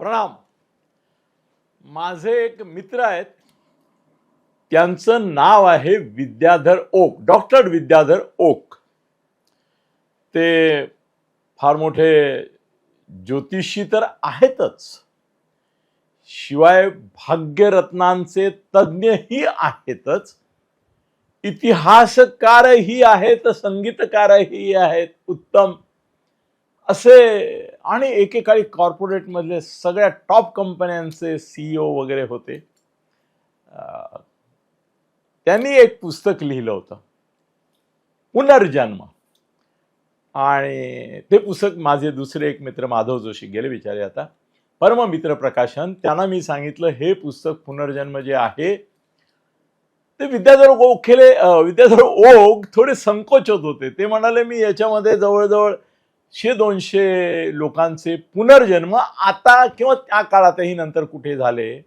प्रणाम. माझे एक मित्र आहेत. त्यांचं नाव आहे विद्याधर ओक डॉक्टर विद्याधर ओक. ते फार मोठे ज्योतिषी तर आहेतच. शिवाय भाग्यरत्नांचे तज्ज्ञही आहेतच. इतिहासकारही आहेत संगीतकारही आहेत उत्तम असे आणि एकेकाळी कॉर्पोरेटमधले सगळ्या टॉप कंपन्यांचे सीईओ वगैरे होते. त्यांनी एक पुस्तक लिहिलं होतं. पुनर्जन्म. आणि ते पुस्तक माझे दुसरे एक मित्र माधव जोशी गेले विचारे आता. परम मित्र प्रकाशन त्यांना मी सांगितलं हे पुस्तक पुनर्जन्म जे आहे ते विद्याधर ओखेले विद्याधर ओघ थोडे संकोचत होते. ते म्हणाले मी याच्यामध्ये जवळजवळ शे दोनशे लोकांचे पुनर्जन्म आता किंवा त्या काळातही नंतर कुठे झाले?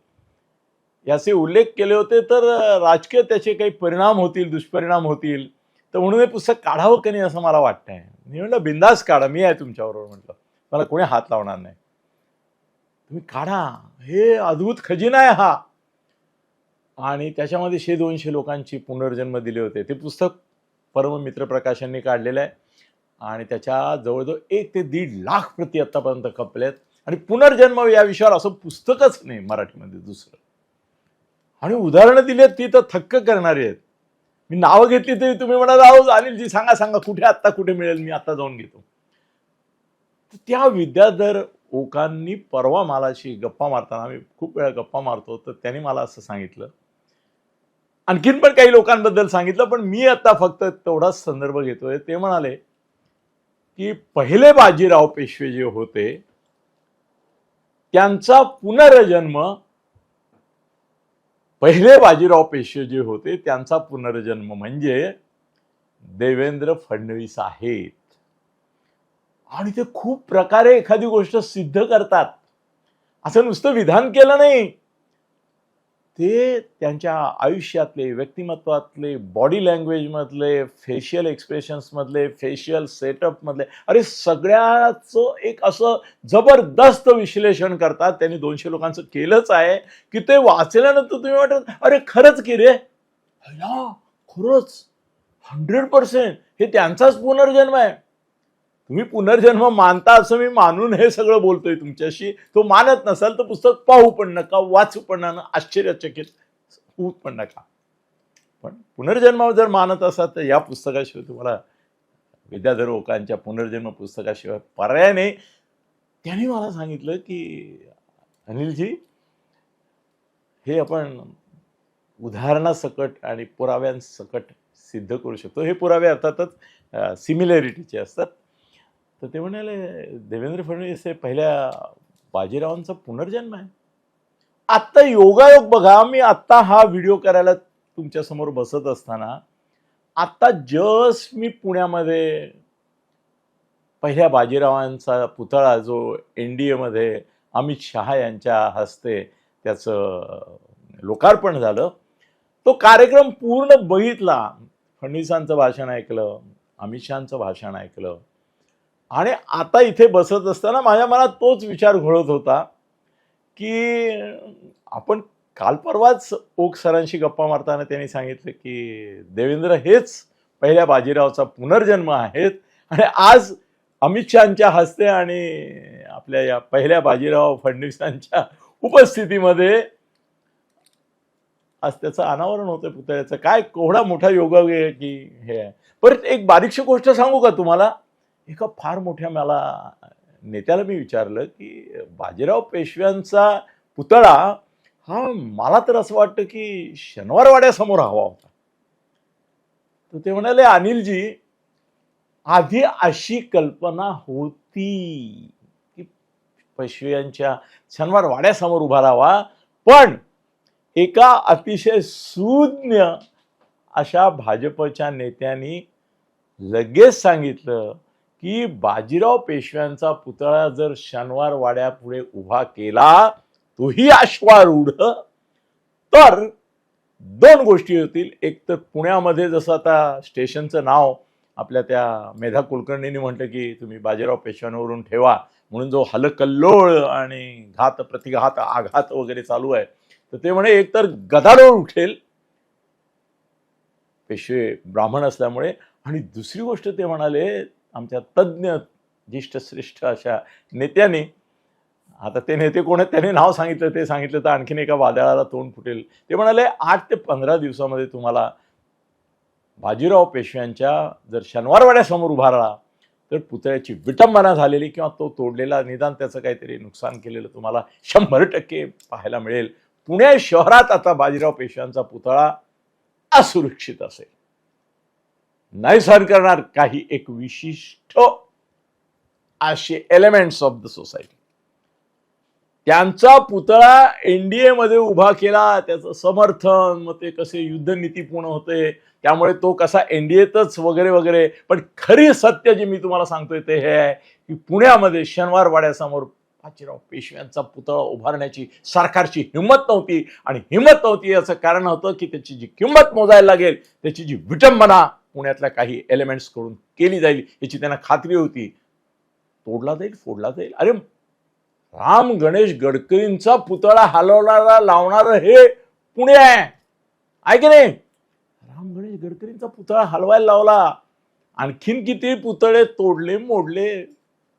याचे उल्लेख केले होते तर राजकीय त्याचे काही परिणाम होतील दुष्परिणाम होतील. तर म्हणून हे पुस्तक काढावं की नाही असं मला वाटतंय. मी म्हटलं बिंदास काढा मी आहे तुमच्याबरोबर म्हटलं. मला कोणी हात लावणार नाही. तुम्ही काढा. हे अद्भुत खजिना आहे हा. आणि त्याच्यामध्ये शे दोनशे लोकांची पुनर्जन्म दिले होते. ते पुस्तक परम मित्र प्रकाशांनी काढलेलं आहे. आणि त्याच्या जवळजवळ एक ते दीड लाख प्रती आत्तापर्यंत खपलेत आणि पुनर्जन्म या विषयावर असं पुस्तकच नाही मराठीमध्ये दुसरं. आणि उदाहरणं दिली आहेत ती तर थक्क करणारी आहेत. मी नावं घेतली तरी तुम्ही म्हणाल अहो अनिलजी सांगा सांगा कुठे आत्ता कुठे मिळेल? मी आता जाऊन घेतो. त्या विद्याधर ओकांनी परवा मालाशी गप्पा मारताना आम्ही खूप वेळा गप्पा मारतो तर त्यांनी मला असं सांगितलं. आणखीन पण काही लोकांबद्दल सांगितलं पण मी आता फक्त तेवढाच संदर्भ घेतोय. ते म्हणाले की पहिले बाजीराव पेशवे जे होते त्यांचा पुनर्जन्म पहिले बाजीराव पेशवे जे होते त्यांचा पुनर्जन्म म्हणजे देवेंद्र फडणवीस आहेत. आणि ते खूप प्रकारे एखादी गोष्ट सिद्ध करतात. असं नुसतं विधान केलं नाही. ते त्यांच्या आयुष्यातले व्यक्तिमत्वातले बॉडी लँग्वेजमधले फेशियल एक्सप्रेशन्समधले फेशियल सेटअपमधले अरे सगळ्याचं एक असं जबरदस्त विश्लेषण करतात. त्यांनी दोनशे लोकांचं केलंच आहे की ते वाचल्यानंतर तुम्ही वाटत अरे खरंच की रे? हला खरंच. हंड्रेड पर्सेंट हे त्यांचाच पुनर्जन्म आहे. तुम्ही पुनर्जन्म मानता असं मी मानून हे सगळं बोलतोय तुमच्याशी. तो मानत नसाल तर पुस्तक पाहू पण नका वाचू पण आश्चर्यचकित होऊ पण नका. पण पुनर्जन्म जर मानत असाल तर या पुस्तकाशिवाय तुम्हाला विद्याधर ओकांच्या पुनर्जन्म पुस्तकाशिवाय पर्याय नाही. त्यांनी मला सांगितलं की अनिलजी हे आपण उदाहरणासकट आणि पुराव्यांसकट सिद्ध करू शकतो. हे पुरावे अर्थातच सिमिलॅरिटीचे असतात. तर ते म्हणाले देवेंद्र फडणवीस हे पहिल्या बाजीरावांचा पुनर्जन्म आहे. आत्ता योगायोग बघा मी आत्ता हा व्हिडिओ करायला तुमच्यासमोर बसत असताना आत्ता जस्ट मी पुण्यामध्ये पहिल्या बाजीरावांचा पुतळा जो एन डी एमध्ये अमित शहा यांच्या हस्ते त्याचं लोकार्पण झालं तो कार्यक्रम पूर्ण बघितला. फडणवीसांचं भाषण ऐकलं अमित शहाचं भाषण ऐकलं. आणि आता इथे बसत असताना माझ्या मनात तोच विचार घोळत होता की आपण काल परवाच ओक सरांशी गप्पा मारताना त्यांनी सांगितलं की देवेंद्र हेच पहिल्या बाजीरावचा पुनर्जन्म आहेत आणि आज अमित शहाच्या हस्ते आणि आपल्या या पहिल्या बाजीराव फडणवीसांच्या उपस्थितीमध्ये आज त्याचं अनावरण होतं पुतळ्याचं. काय कोवढा मोठा योगा की हे आहे. परत एक बारीकशी गोष्ट सांगू का तुम्हाला? एका फार मोठ्या मला नेत्याला मी विचारलं की बाजीराव पेशव्यांचा पुतळा हा मला तर असं वाटतं की शनिवारवाड्यासमोर हवा होता. तर ते म्हणाले अनिलजी आधी अशी कल्पना होती की पेशव्यांच्या शनिवार वाड्यासमोर उभा राहावा पण एका अतिशय सुज्ञ अशा भाजपच्या नेत्यांनी लगेच सांगितलं की बाजीराव पेशव्यांचा पुतळा जर शनिवार वाड्यापुढे उभा केला तोही अश्वारूढ. तर दोन गोष्टी होतील. एक तर पुण्यामध्ये जसं आता स्टेशनचं नाव आपल्या त्या मेधा कुलकर्णींनी म्हटलं की तुम्ही बाजीराव पेशव्यांवरून ठेवा. म्हणून जो हलकल्लोळ आणि घात प्रतिघात आघात वगैरे चालू आहे तर ते म्हणे एकतर गदारोळ उठेल. पेशवे ब्राह्मण असल्यामुळे. आणि दुसरी गोष्ट ते म्हणाले आमच्या तज्ज्ञ ज्येष्ठ श्रेष्ठ अशा नेत्यांनी आता ते नेते कोण आहेत त्याने नाव सांगितलं ते सांगितलं तर आणखीन एका वादळाला तोंड फुटेल. ते म्हणाले आठ ते पंधरा दिवसामध्ये तुम्हाला बाजीराव पेशव्यांच्या जर शनिवारवाड्यासमोर उभा राहिला तर पुतळ्याची विटंबना झालेली किंवा तो तोडलेला निदान त्याचं काहीतरी नुकसान केलेलं तुम्हाला शंभर टक्के पाहायला मिळेल. पुणे शहरात आता बाजीराव पेशव्यांचा पुतळा असुरक्षित असेल. नाही सहन करणार काही एक विशिष्ट असे एलिमेंट्स ऑफ द सोसायटी त्यांचा पुतळा एनडीए मध्ये उभा केला त्याचं समर्थन मग ते कसे युद्धनीतीपूर्ण होते त्यामुळे तो कसा एनडीएतच वगैरे वगैरे. पण खरी सत्य जे मी तुम्हाला सांगतोय ते हे आहे की पुण्यामध्ये शनिवार वाड्यासमोर बाजीराव पेशव्यांचा पुतळा उभारण्याची सरकारची हिंमत नव्हती. आणि हिंमत नव्हती याचं कारण होतं की त्याची जी किंमत मोजायला लागेल त्याची जी विटंबना पुण्यातल्या काही एलिमेंट्सकडून केली जाईल याची त्यांना खात्री होती. तोडला जाईल फोडला जाईल. अरे राम गणेश गडकरींचा पुतळा हलवणारा लावणार हे पुणे आहे की नाही? राम गणेश गडकरींचा पुतळा हलवायला लावला. आणखीन किती पुतळे तोडले मोडले.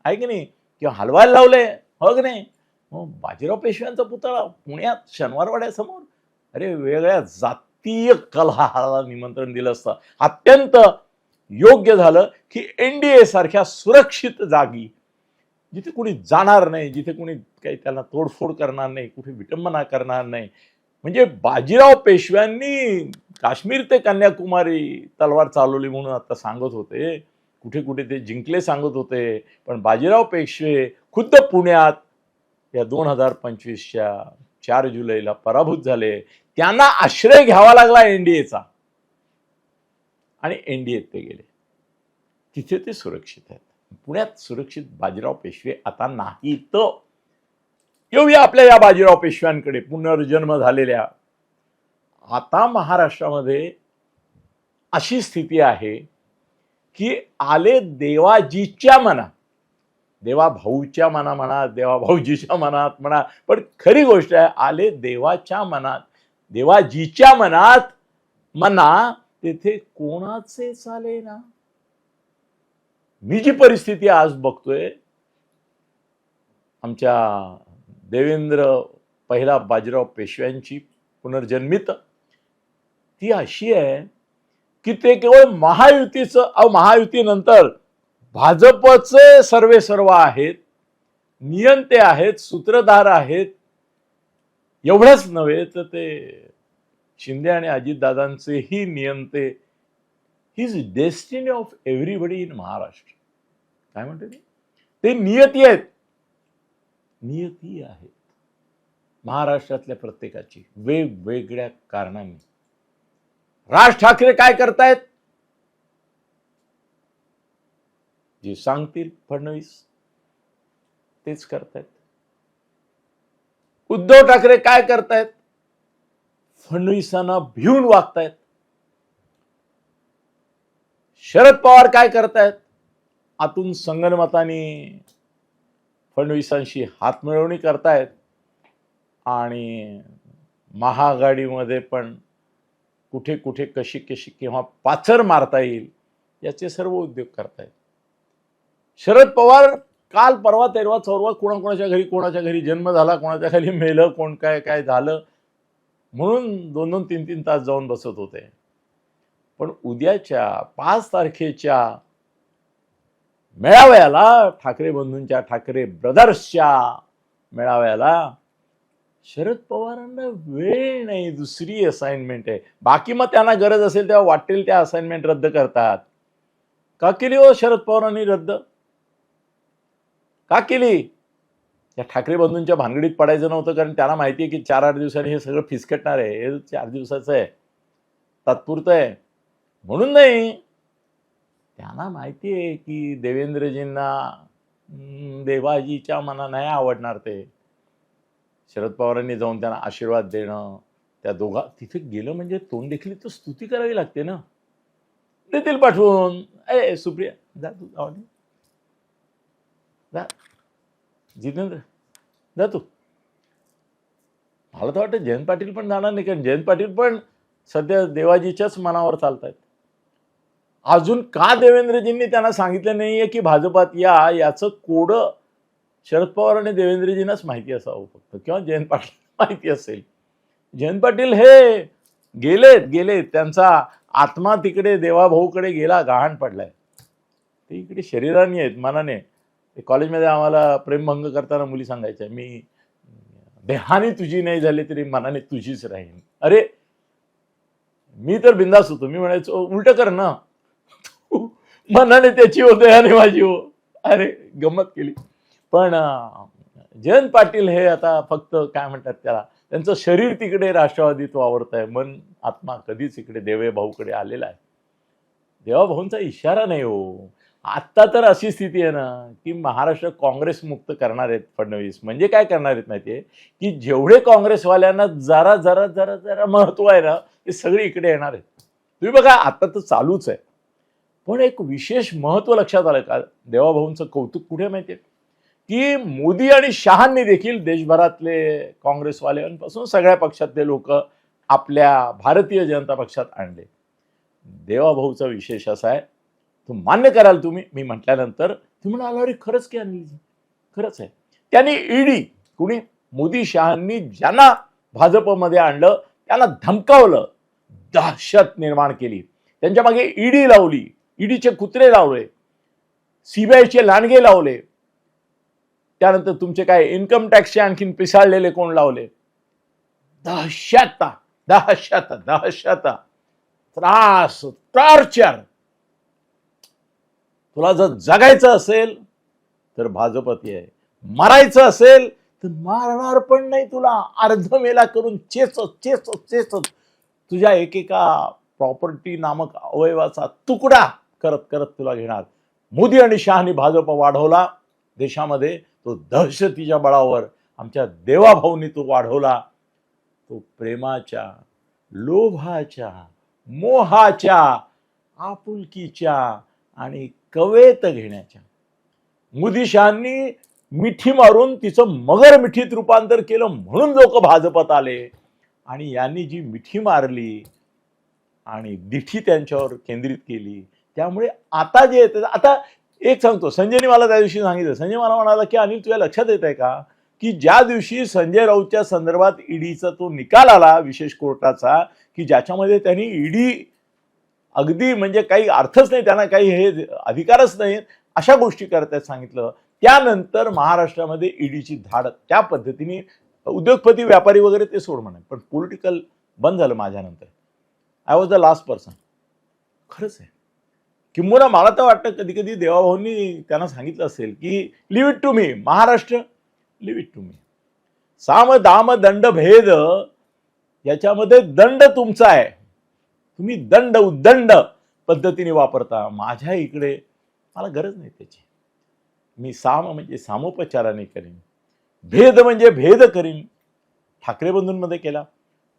आहे की नाही? किंवा हलवायला लावले. हो की नाही? मग बाजीराव पेशव्यांचा पुतळा पुण्यात शनिवारवाड्यासमोर. अरे वेगळ्या जात भारतीय कलहाला निमंत्रण दिलं असतं. अत्यंत योग्य झालं की एनडीए सारख्या सुरक्षित जागी जिथे कोणी जाणार नाही जिथे कोणी काही त्याला तोडफोड करणार नाही कुठे विटंबना करणार नाही. म्हणजे बाजीराव पेशव्यांनी काश्मीर ते कन्याकुमारी तलवार चालवली म्हणून आता सांगत होते. कुठे कुठे ते जिंकले सांगत होते. पण बाजीराव पेशवे खुद्द पुण्यात या दोन हजार पंचवीसच्या चार जुलैला पराभूत झाले. त्यांना आश्रय घ्यावा लागला एनडीएचा आणि एनडीएत ते गेले. तिथे ते सुरक्षित आहेत. पुण्यात सुरक्षित बाजीराव पेशवे आता नाहीत. येऊया आपल्या या बाजीराव पेशव्यांकडे. पुनर्जन्म झालेल्या. आता महाराष्ट्रामध्ये अशी स्थिती आहे की आले देवाजीच्या मनात देवा भाऊच्या मना म्हणा देवा भाऊजीच्या मनात म्हणा पण खरी गोष्ट आहे आले देवाच्या मनात देवाजीच्या मनात मना तेथे कोणाचे चाले ना? मी जी परिस्थिती आज बघतोय आमच्या देवेंद्र पहिला बाजीराव पेशव्यांची पुनर्जन्मित ती अशी आहे की ते केवळ महायुतीचं अ महायुतीनंतर भाजपचे सर्वे सर्व आहेत नियंते आहेत सूत्रधार आहेत एवढंच नव्हे तर ते शिंदे आणि अजितदादांचेही नियंते his destiny of everybody in Maharashtra काय म्हणते ते नियती आहेत. नियती आहेत. महाराष्ट्रातल्या प्रत्येकाची वेगवेगळ्या कारणांनी. राज ठाकरे काय करतायत? जे सांगतील फडणवीस तेच करतायत. उद्धव ठाकरे काय करतायत? फडणवीसांना भिवून वागतायत. शरद पवार काय करतायत? आतून संगनमताने फडणवीसांशी हातमिळवणी करतायत. आणि महाआघाडीमध्ये पण कुठे कुठे कशी कशी किंवा पाचर मारता येईल याचे सर्व उद्योग करतायत. शरद पवार काल परवा तेरवा चौरवा कोणाकोणाच्या घरी कोणाच्या घरी जन्म झाला कोणाच्या घरी मेलं कोण काय काय झालं? म्हणून दोन दोन तीन तीन तास जाऊन बसत होते. पण उद्याच्या पाच तारखेच्या मेळाव्याला ठाकरे बंधूंच्या ठाकरे ब्रदर्सच्या मेळाव्याला शरद पवारांना वेळ नाही दुसरी असाइनमेंट आहे. बाकी मग त्यांना गरज असेल तेव्हा वाटेल त्या असाइनमेंट रद्द करतात. का केली हो शरद पवारांनी रद्द? का केली? या ठाकरे बंधूंच्या भानगडीत पडायचं नव्हतं कारण त्यांना माहिती आहे की चार आठ दिवसांनी हे सगळं फिसकटणार आहे. हे चार दिवसाचं आहे. तात्पुरतं आहे. म्हणून नाही. त्यांना माहिती आहे की देवेंद्रजींना देवाजीच्या मना नाही आवडणार ते. शरद पवारांनी जाऊन त्यांना आशीर्वाद देणं त्या दोघा तिथे गेलं म्हणजे तोंड देखील तर स्तुती करावी लागते ना. देतील पाठवून. ए सुप्रिया जा तू जा जितेंद्र जा तू मला तर वाटतं जयंत पाटील पण जाणार नाही कारण जयंत पाटील पण सध्या देवाजीच्याच मनावर चालत आहेत अजून का देवेंद्रजींनी त्यांना सांगितलं नाहीये की भाजपात या याचं कोडं शरद पवार आणि देवेंद्रजींनाच माहिती असावं फक्त किंवा जयंत पाटील माहिती असेल जयंत पाटील हे गेलेत गेलेत त्यांचा आत्मा तिकडे देवाभाऊकडे गेला गहाण पडलाय ते इकडे शरीराने आहेत मनाने कॉलेजमध्ये आम्हाला प्रेमभंग करताना मुली सांगायच्या मी देहाने तुझी नाही झाली तरी मनाने तुझीच राहीन. अरे मी तर बिंदास होतो. मी म्हणायचो उलट कर ना. तू मनाने त्याची हो देहाने माझी हो. अरे गंमत केली. पण जयंत पाटील हे आता फक्त काय म्हणतात त्याला त्यांचं शरीर तिकडे राष्ट्रवादीत वावरत आहे मन आत्मा कधीच इकडे देवे भाऊकडे आलेला आहे. देवाभाऊंचा इशारा नाही हो. आत्ता तर अशी स्थिती आहे ना की महाराष्ट्र काँग्रेस मुक्त करणार आहेत फडणवीस. म्हणजे काय करणार आहेत माहिती आहे की जेवढे काँग्रेसवाल्यांना जरा जरा जरा जरा महत्त्व आहे ना ते सगळे इकडे येणार आहेत. तुम्ही बघा आता तर चालूच आहे. पण एक विशेष महत्त्व लक्षात आलं का? देवाभाऊंचं कौतुक कुठे माहितीये? की मोदी आणि शहांनी देखील देशभरातले काँग्रेसवाल्यांपासून सगळ्या पक्षातले लोक आपल्या भारतीय जनता पक्षात आणले. देवाभाऊचा विशेष असा आहे. तो मान्य कराल तुम्ही. मी म्हटल्यानंतर तुम्ही म्हणाल अरे खरंच की अनिलजी? खरंच आहे. त्यांनी ईडी कुणी? मोदी शहांनी ज्यांना भाजपमध्ये आणलं त्यांना धमकावलं दहशत निर्माण केली. त्यांच्या मागे ईडी लावली ईडीचे कुत्रे लावले सीबीआयचे लांडगे लावले. त्यानंतर तुमचे काय इन्कम टॅक्सचे आणखीन पिसाळलेले कोण लावले? दहशत दहशत दहशत. त्रास टॉर्चर. तुला जर जगायचं असेल तर भाजपती आहे. मरायचं असेल तर मारणार पण नाही तुला. अर्धमेला करून चेचत चेचत चेचत तुझ्या एकेका प्रॉपर्टी नामक अवयवाचा तुकडा करत करत तुला घेणार. मोदी आणि शहानी भाजप वाढवला. देशामध्ये तो दहशतीच्या बळावर आमच्या देवाभाऊनी तो वाढवला. तो प्रेमाच्या लोभाच्या मोहाच्या आपुलकीच्या आणि कवेत घेण्याच्या. मुदिशांनी मिठी मारून तिचं मगर मिठीत रूपांतर केलं म्हणून लोक भाजपात आले. आणि यांनी जी मिठी मारली आणि दिठी त्यांच्यावर केंद्रित केली त्यामुळे आता जे आता एक सांगतो संजयने मला त्या दिवशी सांगितलं संजय मला म्हणाला की अनिल तुझ्या लक्षात येत आहे का की ज्या दिवशी संजय राऊतच्या संदर्भात ईडीचा तो निकाल आला विशेष कोर्टाचा की ज्याच्यामध्ये त्यांनी ईडी अगदी म्हणजे काही अर्थच नाही त्यांना काही हे अधिकारच नाही. अशा गोष्टी करतायत सांगितलं. त्यानंतर महाराष्ट्रामध्ये ईडीची धाड त्या पद्धतीने उद्योगपती व्यापारी वगैरे ते सोड म्हणे पण पॉलिटिकल बंद झालं माझ्यानंतर. I was the last person खरंच आहे. किंबहुना मला तर वाटतं कधी कधी देवाभाऊंनी त्यांना सांगितलं असेल की leave it to me Maharashtra leave it to me साम दाम दंड भेद याच्यामध्ये दंड तुमचा आहे. तुम्ही दंड उद्दंड पद्धतीने वापरता. माझ्या इकडे मला गरज नाही त्याची. मी साम म्हणजे सामोपचाराने करीन. भेद म्हणजे भेद करीन. ठाकरे बंधूंमध्ये केला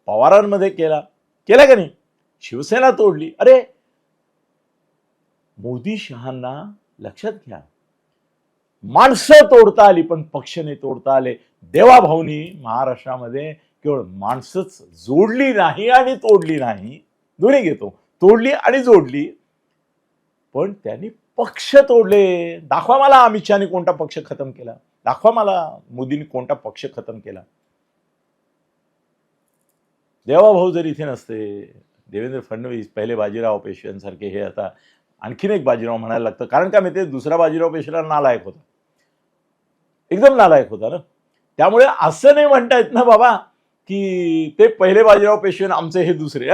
पवारांमध्ये केला केला का नाही? शिवसेना तोडली. अरे मोदी शहांना लक्षात घ्या. माणसं तोडता आली पण पक्षने तोडता आले. देवाभाऊनी महाराष्ट्रामध्ये केवळ माणसंच जोडली नाही आणि तोडली नाही. दोन्ही घेतो. तोडली आणि जोडली. पण त्यांनी पक्ष तोडले. दाखवा मला अमित शहाने कोणता पक्ष खतम केला. दाखवा मला मोदींनी कोणता पक्ष खतम केला. देवाभाऊ जर इथे नसते देवेंद्र फडणवीस पहिले बाजीराव पेशव्यांसारखे हे आता आणखीन एक बाजीराव म्हणायला लागतं. कारण का माहिती दुसरा बाजीराव पेशव्याला नालायक होता. एकदम नालायक होता ना? त्यामुळे असं नाही म्हणता येत ना बाबा. की ते पहिले बाजीराव पेशवे आमचे हे दुसरे.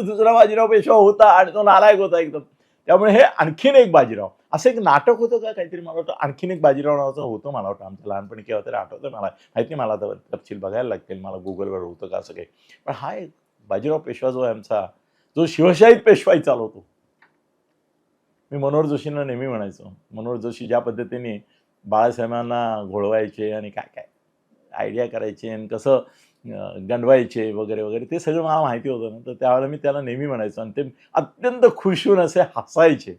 दुसरा बाजीराव पेशवा होता आणि तो नालायक होता एकदम. त्यामुळे हे आणखीन एक बाजीराव. असं एक नाटक होतं का काहीतरी मला वाटतं आणखीन एक बाजीराव नावाचं होतं मला वाटतं आमचं लहानपणी केव्हा तरी आठवतं मला. माहिती मला आता तपशील बघायला लागतील मला गुगलवर होतं का असं काही. पण हा एक बाजीराव पेशवा जो आहे आमचा जो शिवशाहीत पेशवाई चालवतो. मी मनोहर जोशींना नेहमी म्हणायचो. मनोहर जोशी ज्या पद्धतीने बाळासाहेबांना घोळवायचे आणि काय काय आयडिया करायचे आणि कसं गणवायचे गंडवायचे वगैरे वगैरे ते सगळं मला माहिती होतं ना. तर त्यावेळेला मी त्याला नेहमी म्हणायचो आणि ते अत्यंत खुश होऊन असे हसायचे.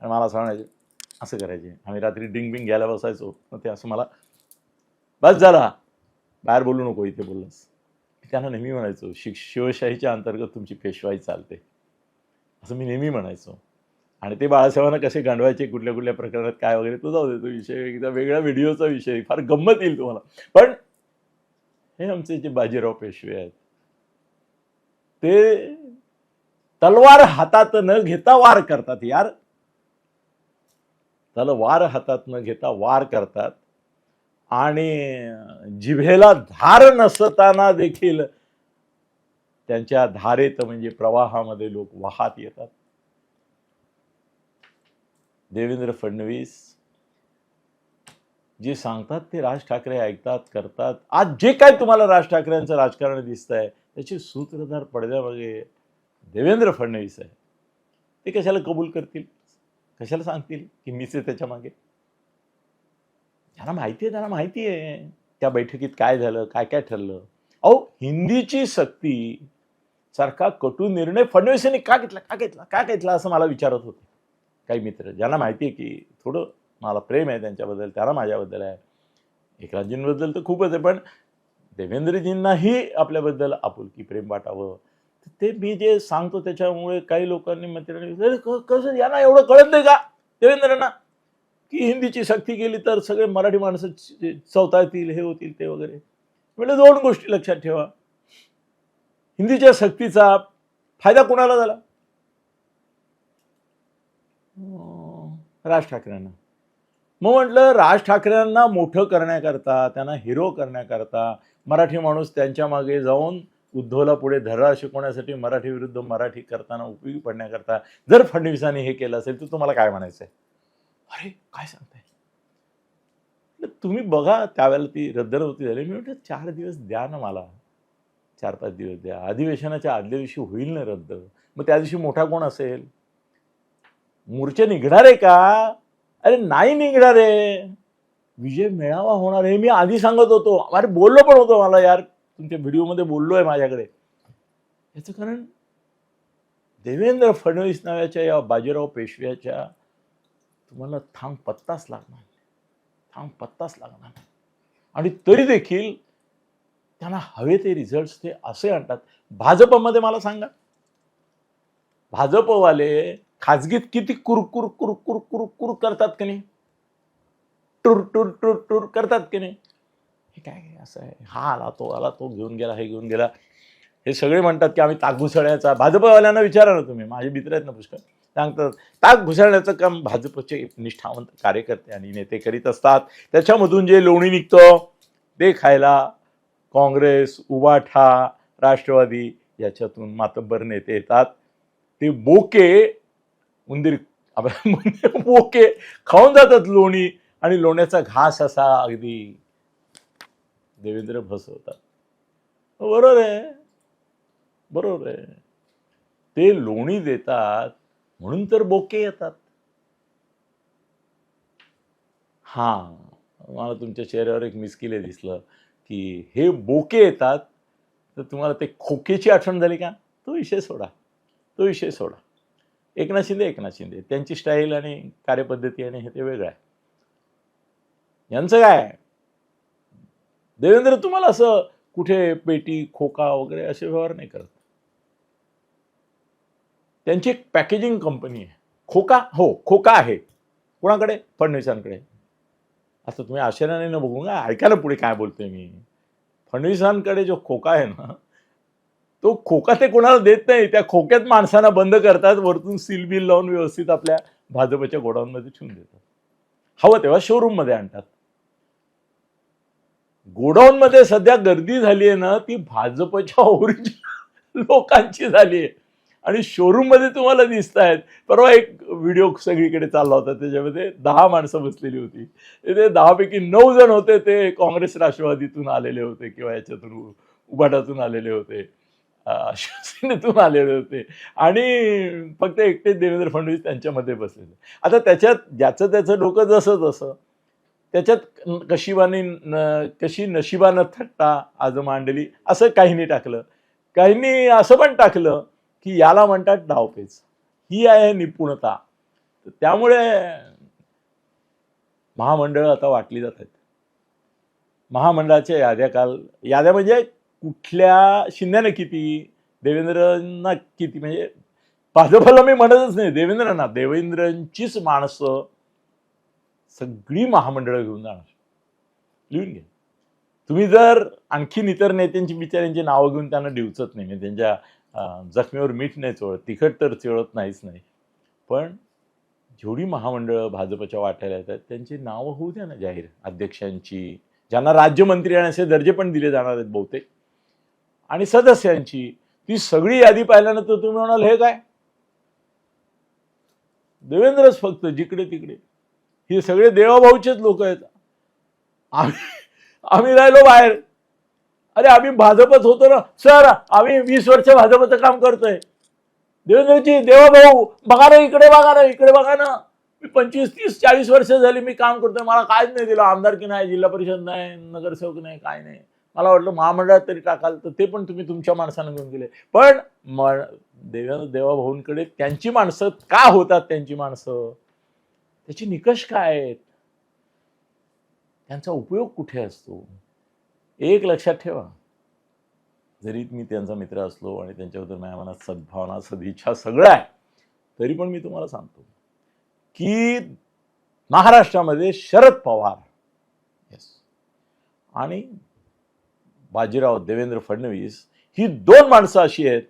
आणि मला असं म्हणायचे असं करायचे. आम्ही रात्री डिंग बिंग घ्यायला बसायचो. मग ते असं मला बस झाला बाहेर बोलू नको इथे बोललास. त्यांना नेहमी म्हणायचो शिक शिवशाहीच्या अंतर्गत तुमची पेशवाई चालते. असं मी नेहमी म्हणायचो. आणि ते बाळासाहेबांना कसे गांडवायचे कुठल्या कुठल्या प्रकरणात काय वगैरे तो जाऊ दे तो विषय एकदा वेगळ्या व्हिडिओचा विषय फार गंमत येईल तुम्हाला. पण हे आमचे जे बाजीराव पेशवे आहेत ते तलवार हातात न घेता वार करतात यार तलवार हातात न घेता वार करतात आणि जिभेला धार नसताना देखील त्यांच्या धारेत म्हणजे प्रवाहामध्ये लोक वाहत येतात देवेंद्र फडणवीस जे सांगतात ते राज ठाकरे ऐकतात करतात. आज जे काय तुम्हाला राज ठाकरेंचं राजकारण दिसत आहे त्याचे सूत्रधार पडद्यामागे देवेंद्र फडणवीस आहे. ते कशाला कबूल करतील? कशाला सांगतील की मीच आहे त्याच्यामागे? त्यांना माहिती आहे त्यांना माहिती आहे. त्या बैठकीत काय झालं काय काय ठरलं? अहो हिंदीची सक्ती सारखा कटू निर्णय फडणवीस यांनी का घेतला का घेतला का घेतला असं मला विचारत होते. काही मित्र ज्यांना माहिती आहे की थोडं मला प्रेम आहे त्यांच्याबद्दल त्याला माझ्याबद्दल आहे. एकनाथजींबद्दल तर खूपच आहे पण देवेंद्रजींनाही आपल्याबद्दल आपुलकी प्रेम वाटावं. तर ते मी जे सांगतो त्याच्यामुळे काही लोकांनी मंत्र्यांनी कसं यांना एवढं कळत नाही का देवेंद्रांना? की हिंदीची सक्ती केली तर सगळे मराठी माणसं च- येतील हे होतील ते वगैरे. म्हणजे दोन गोष्टी लक्षात ठेवा. हिंदीच्या सक्तीचा फायदा कोणाला झाला? राज ठाकरेंना. मग म्हटलं राज ठाकरेंना मोठं करण्याकरता त्यांना हिरो करण्याकरता मराठी माणूस त्यांच्या मागे जाऊन उद्धवला पुढे धरा शिकवण्यासाठी मराठी विरुद्ध मराठी करताना उपयोगी पडण्याकरता जर फडणवीसांनी हे केलं असेल तर तुम्हाला काय म्हणायचं आहे अरे काय सांगताय? तुम्ही बघा त्यावेळेला ती रद्दनवती झाली. मी म्हटलं चार दिवस द्या ना मला. चार पाच दिवस द्या. अधिवेशनाच्या आदल्या दिवशी होईल ना रद्द. मग त्या दिवशी मोठा कोण असेल? मोर्चा निघणार आहे का? अरे नाही निघणार आहे विजय मेळावा होणार आहे. मी आधी सांगत होतो. अरे बोललो पण होतो मला यार. तुमच्या व्हिडिओमध्ये बोललो आहे माझ्याकडे. याचं कारण देवेंद्र फडणवीस नावाच्या या बाजीराव पेशव्याच्या तुम्हाला थांब पत्ताच लागणार थांब पत्ताच लागणार आणि तरी देखील त्यांना हवे ते रिझल्ट्स ते असे आणतात. भाजपमध्ये मला सांगा. भाजपवाले खाजगीत किती कुरकुर कुरकुर कुरकुर करतात की नाही? टूर टूर टूर टूर करतात की नाही? हे काय असं आहे. हा आला तो आला तो घेऊन गेला हे घेऊन गेला. हे सगळे म्हणतात की आम्ही ताक घुसळण्याचा भाजपवाल्यांना विचारा ना तुम्ही. माझे मित्र आहेत ना पुष्कळ. सांगतात ताक घुसळण्याचं काम भाजपचे निष्ठावंत कार्यकर्ते आणि नेते करीत असतात. त्याच्यामधून जे लोणी निघतं ते खायला काँग्रेस उबाठा राष्ट्रवादी याच्यातून मातब्बर नेते येतात. ते बोके उंदीर आपल्या बोके खाऊन जातात लोणी आणि लोण्याचा घास असा अगदी देवेंद्र फसवतात. बरोबर आहे. बरोबर आहे. ते लोणी देतात म्हणून तर बोके येतात. हा. मला तुमच्या चेहऱ्यावर एक मिसकिले दिसलं की हे बोके येतात तर तुम्हाला ते खोकेची आठवण झाली का? तो विषय सोडा. तो विषय सोडा. एकनाथ शिंदे एकनाथ शिंदे. त्यांची स्टाईल आणि कार्यपद्धती आणि हे ते वेगळं आहे. यांचं काय देवेंद्र तुम्हाला असं कुठे पेटी खोका वगैरे असे व्यवहार नाही करत. त्यांची एक पॅकेजिंग कंपनी आहे. खोका? हो खोका आहे. कोणाकडे? फडणवीसांकडे. असं तुम्ही आश्चर्याने न बघू ना ऐकायला पुढे काय बोलतोय मी. फडणवीसांकडे जो खोका आहे ना तो खोका ते कोणाला देत नाही. त्या खोक्यात माणसांना बंद करतात वरतून सील बिल लावून व्यवस्थित आपल्या भाजपच्या गोडाऊनमध्ये ठेवून देतात. हवं तेव्हा शोरूममध्ये आणतात. गोडाऊनमध्ये सध्या गर्दी झाली आहे ना ती भाजपच्या ओरिजिनल लोकांची झाली आहे. आणि शोरूममध्ये तुम्हाला दिसत आहेत. परवा एक व्हिडिओ सगळीकडे चालला होता त्याच्यामध्ये दहा माणसं बसलेली होती. ते दहापैकी नऊ जण होते ते काँग्रेस राष्ट्रवादीतून आलेले होते किंवा याच्यातून उभाटातून आलेले होते. शिवसेनेतून आलेले होते. आणि फक्त एकटेच देवेंद्र फडणवीस त्यांच्यामध्ये बसलेले. आता त्याच्यात ज्याचं त्याचं डोकं जसं जसं त्याच्यात कशिबानी न- कशी नशिबानं थट्टा आज मांडली असं काहींनी टाकलं. काहींनी असं पण टाकलं की याला म्हणतात डावपेच. ही आहे निपुणता. त्यामुळे महामंडळ आता वाटली जात आहेत. महामंडळाच्या याद्या काल याद्या म्हणजे कुठल्या शिंद्याने किती? देवेंद्रांना किती? म्हणजे भाजपला मी म्हणतच नाही. देवेंद्रांना देवेंद्रांचीच माणसं सगळी महामंडळं घेऊन जाणार. लिहून घ्या. तुम्ही जर आणखीन इतर नेत्यांची बिचाऱ्यांची नावं घेऊन त्यांना डिवचत नाही म्हणजे त्यांच्या जखमेवर मीठ नाही चोळत तिखट तर चोळत नाहीच नाही. पण जेवढी महामंडळं भाजपच्या वाट्याला येतात त्यांची नावं होऊ द्या ना जाहीर. अध्यक्षांची ज्यांना राज्यमंत्री आणि असे दर्जे पण दिले जाणार आहेत बहुतेक. आणि सदस्यांची. ती सगळी यादी पाहिल्यानंतर तुम्ही म्हणाल हे काय? देवेंद्रच फक्त जिकडे तिकडे. हे सगळे देवाभाऊचेच लोक आहेत. आम्ही आम्ही राहिलो बाहेर. अरे आम्ही भाजपच होतो ना. सर आम्ही वीस वर्ष भाजपचं काम करतोय. देवेंद्रजी देवाभाऊ बघा ना इकडे बघा ना इकडे बघा ना. मी पंचवीस तीस चाळीस वर्ष झाली मी काम करतोय. मला कायच नाही दिलं. आमदारकी नाही जिल्हा परिषद नाही नगरसेवक नाही काय नाही. मला वाटलं महामंडळात तरी टाकाल तर ते पण तुम्ही तुमच्या माणसानं घेऊन गेले. पण म देवा देवाभाऊंकडे त्यांची माणसं का होतात त्यांची माणसं? त्याचे निकष काय आहेत? त्यांचा उपयोग कुठे असतो? एक लक्षात ठेवा. जरी मी त्यांचा मित्र असलो आणि त्यांच्याबद्दल माझ्या मनात सद्भावना सदिच्छा सगळं आहे तरी पण मी तुम्हाला सांगतो की महाराष्ट्रामध्ये शरद पवार येस आणि बाजीराव देवेंद्र फडणवीस ही दोन माणसं अशी आहेत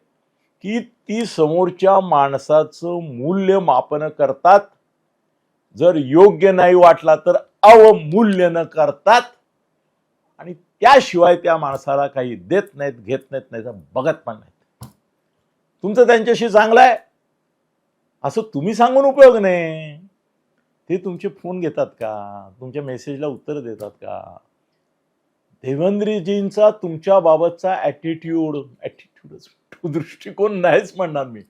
की ती समोरच्या माणसाचं मूल्यमापन करतात. जर योग्य नाही वाटला तर अवमूल्य न करतात. आणि त्याशिवाय त्या माणसाला काही देत नाहीत घेत नाहीत नाही तर बघत पण नाहीत. तुमचं त्यांच्याशी चांगलं आहे. असं तुम्ही सांगून उपयोग नाही. ते तुमचे फोन घेतात का? तुमच्या मेसेजला उत्तर देतात का? देवेंद्रजींचा तुमच्या बाबतचा ॲटिट्यूड ॲटिट्यूडच दृष्टिकोन नाहीच म्हणणार मी.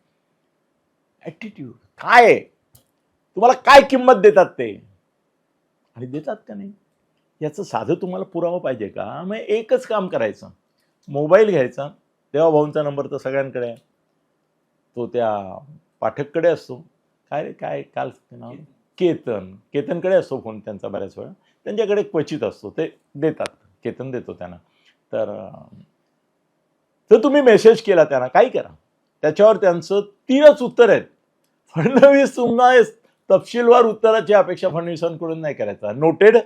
ॲटिट्यूड काय तुम्हाला काय किंमत देतात ते? आणि देतात का नाही? याचं साधं तुम्हाला पुरावा पाहिजे का? मग एकच काम करायचं. मोबाईल घ्यायचा. देवाभाऊंचा नंबर तर सगळ्यांकडे आहे. तो त्या पाठककडे असतो. काय रे काय काल ते नाव? केतन. केतनकडे असतो फोन त्यांचा बऱ्याच वेळा. त्यांच्याकडे क्वचित असतो. ते देतात. चेतन देतो त्यांना. तर तर तुम्ही मेसेज केला त्यांना काही करा. त्याच्यावर त्यांचं तीनच उत्तर आहेत. फडणवीस तुम्हाला तपशीलवार उत्तराची अपेक्षा फडणवीसांकडून नाही करायचा. नोटेड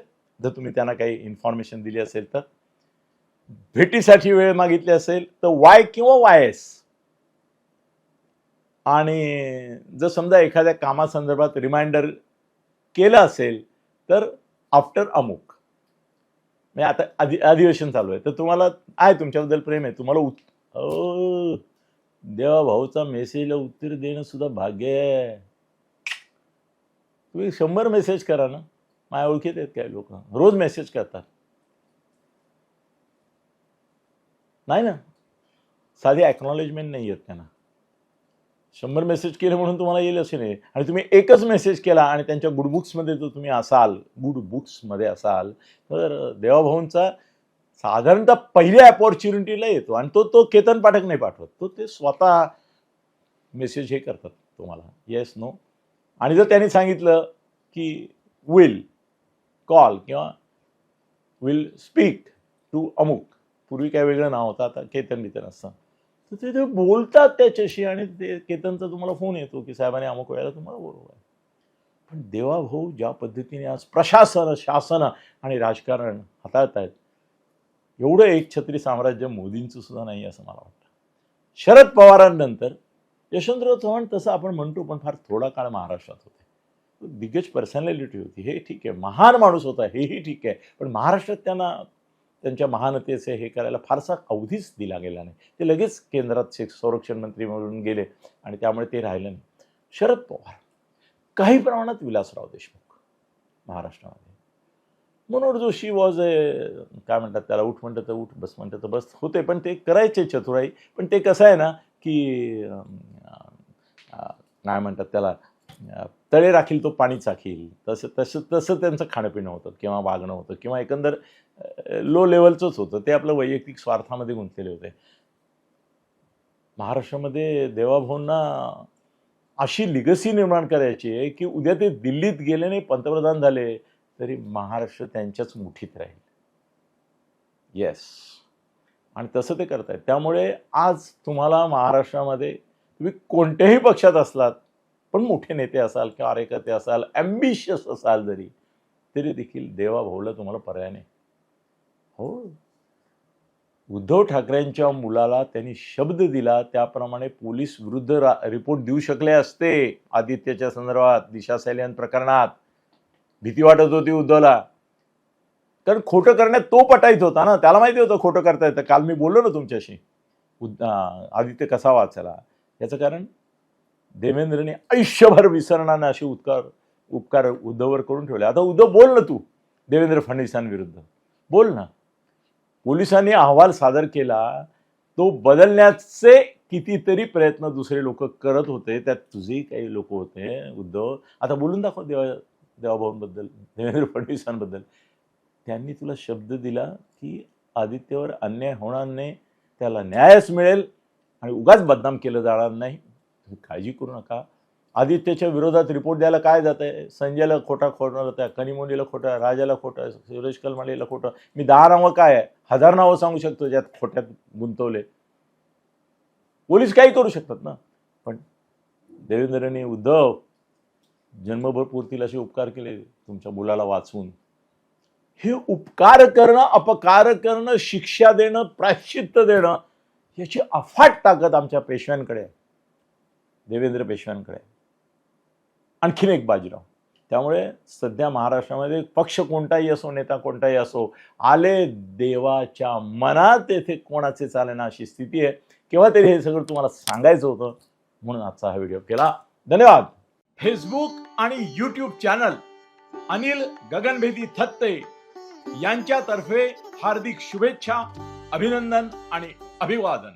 जर तुम्ही त्यांना काही इन्फॉर्मेशन दिली असेल तर. भेटीसाठी वेळ मागितली असेल तर वाय किंवा वाय एस आणि जर समजा एखाद्या कामासंदर्भात रिमाइंडर केलं असेल तर आफ्टर अमुक. म्हणजे आता अधि अधिवेशन चालू आहे. तर तुम्हाला आहे तुमच्याबद्दल प्रेम आहे. तुम्हाला उत् देवा भाऊचा मेसेजला उत्तर देणं सुद्धा भाग्य आहे. तुम्ही शंभर मेसेज करा ना. माझ्या ओळखीत आहेत काय लोक. रोज मेसेज करतात. नाही ना? साधी ॲक्नॉलेजमेंट नाही येत त्यांना. शंभर मेसेज केले म्हणून तुम्हाला येईल असे नाही. आणि तुम्ही एकच मेसेज केला आणि त्यांच्या गुड बुक्समध्ये जर तुम्ही असाल गुड बुक्समध्ये असाल तर देवाभाऊंचा साधारणतः पहिल्या अपॉर्च्युनिटीला येतो आणि तो तो केतन पाठक नाही पाठवत. तो ते स्वतः मेसेज हे करतात तुम्हाला. येस नो आणि जर त्यांनी सांगितलं की विल कॉल किंवा विल स्पीक टू अमुक. पूर्वी काय वेगळं नाव होतं आता केतन बितन असतं. तर ते ते बोलतात त्याच्याशी आणि ते केतनचा तुम्हाला फोन येतो की साहेबांनी अमुक वेळेला तुम्हाला बरोबर आहे. पण देवाभाऊ ज्या पद्धतीने आज प्रशासन शासन आणि राजकारण हाताळत आहेत एवढं एक छत्री साम्राज्य मोदींचं सुद्धा नाही असं मला वाटतं. शरद पवारांनंतर यशवंतराव चव्हाण तसं आपण म्हणतो पण फार थोडा काळ महाराष्ट्रात होते. दिग्गज पर्सनॅलिटी होती. हे ठीक आहे. महान माणूस होता. हेही ठीक आहे. पण महाराष्ट्रात त्यांना त्यांच्या महानतेचे हे करायला फारसा अवधीच दिला गेला नाही. ते लगेच केंद्रात संरक्षण मंत्री म्हणून गेले आणि त्यामुळे ते राहिलं नाही. शरद पवार काही प्रमाणात विलासराव देशमुख महाराष्ट्रामध्ये. मनोहर जोशी वॉज ए काय म्हणतात त्याला उठ म्हणतं तर उठ बस म्हणतं तर बस होते पण ते करायचे चतुराई. पण ते कसं आहे ना की काय म्हणतात त्याला तळे राखील तो पाणी चाखील. तसं तसं तसं त्यांचं खाणंपिणं होतं किंवा वागणं होतं किंवा एकंदर लो लेवलचंच होतं. ते आपलं वैयक्तिक स्वार्थामध्ये गुंतलेले होते. महाराष्ट्रामध्ये देवाभाऊंना अशी लिगसी निर्माण करायची आहे की उद्या ते दिल्लीत गेले नाही पंतप्रधान झाले तरी महाराष्ट्र त्यांच्याच मुठीत राहील. येस आणि तसं ते करतायत. त्यामुळे आज तुम्हाला महाराष्ट्रामध्ये तुम्ही कोणत्याही पक्षात असलात पण मोठे नेते असाल किंवा कार्यकर्ते असाल ॲम्बिशियस असाल जरी तरी देखील देवाभाऊला तुम्हाला पर्याय नाही. हो. उद्धव ठाकरेंच्या मुलाला त्यांनी शब्द दिला त्याप्रमाणे पोलीस विरुद्ध रा रिपोर्ट देऊ शकले असते आदित्यच्या संदर्भात दिशा सैल्यान प्रकरणात. भीती वाटत होती उद्धवला. कारण खोटं करण्यात तो पटायत होता ना त्याला माहिती होतं खोटं करता येतं काल मी बोललो ना तुमच्याशी. उद् आदित्य कसा वाचायला याचं कारण देवेंद्रने आयुष्यभर विसरणाने असे उपकार उपकार उद्धववर करून ठेवले. आता उद्धव बोल ना तू देवेंद्र फडणवीसांविरुद्ध. बोल ना. पोलिसांनी अहवाल सादर केला तो बदलण्याचे कितीतरी प्रयत्न दुसरे लोक करत होते त्यात तुझेही काही लोक होते उद्धव. आता बोलून दाखव देवा देवाभाऊंबद्दल देवेंद्र फडणवीसांबद्दल. त्यांनी तुला शब्द दिला की आदित्यवर अन्याय होणार नाही त्याला न्यायच मिळेल आणि उगाच बदनाम केलं जाणार नाही. काळजी करू नका. आदित्यच्या विरोधात रिपोर्ट द्यायला काय जात आहे? संजयला खोटा खोटणार त्या कनिमोनीला खोटा राजाला खोटा सुरेश कलमाडीला खोटं. मी दहा नावं काय आहे? हजार नावं सांगू शकतो ज्यात खोट्यात गुंतवले. पोलीस काही करू शकतात ना? पण देवेंद्रने उद्धव जन्मभर पूर्तीला असे उपकार केले तुमच्या मुलाला वाचवून. हे उपकार करणं अपकार करणं शिक्षा देणं प्रायश्चित्त देणं याची अफाट ताकद आमच्या पेशव्यांकडे आहे. देवेंद्र पेशव्यांकडे. आणखीन एक बाजीराव. त्यामुळे सध्या महाराष्ट्रामध्ये पक्ष कोणताही असो नेता कोणताही असो आले देवाच्या मनात येथे कोणाचे चालेना अशी स्थिती आहे. केव्हा तरी हे सगळं तुम्हाला सांगायचं होतं म्हणून आजचा हा व्हिडिओ केला. धन्यवाद. फेसबुक आणि यूट्यूब चॅनल अनिल गगनभेदी थत्ते यांच्यातर्फे हार्दिक शुभेच्छा अभिनंदन आणि अभिवादन.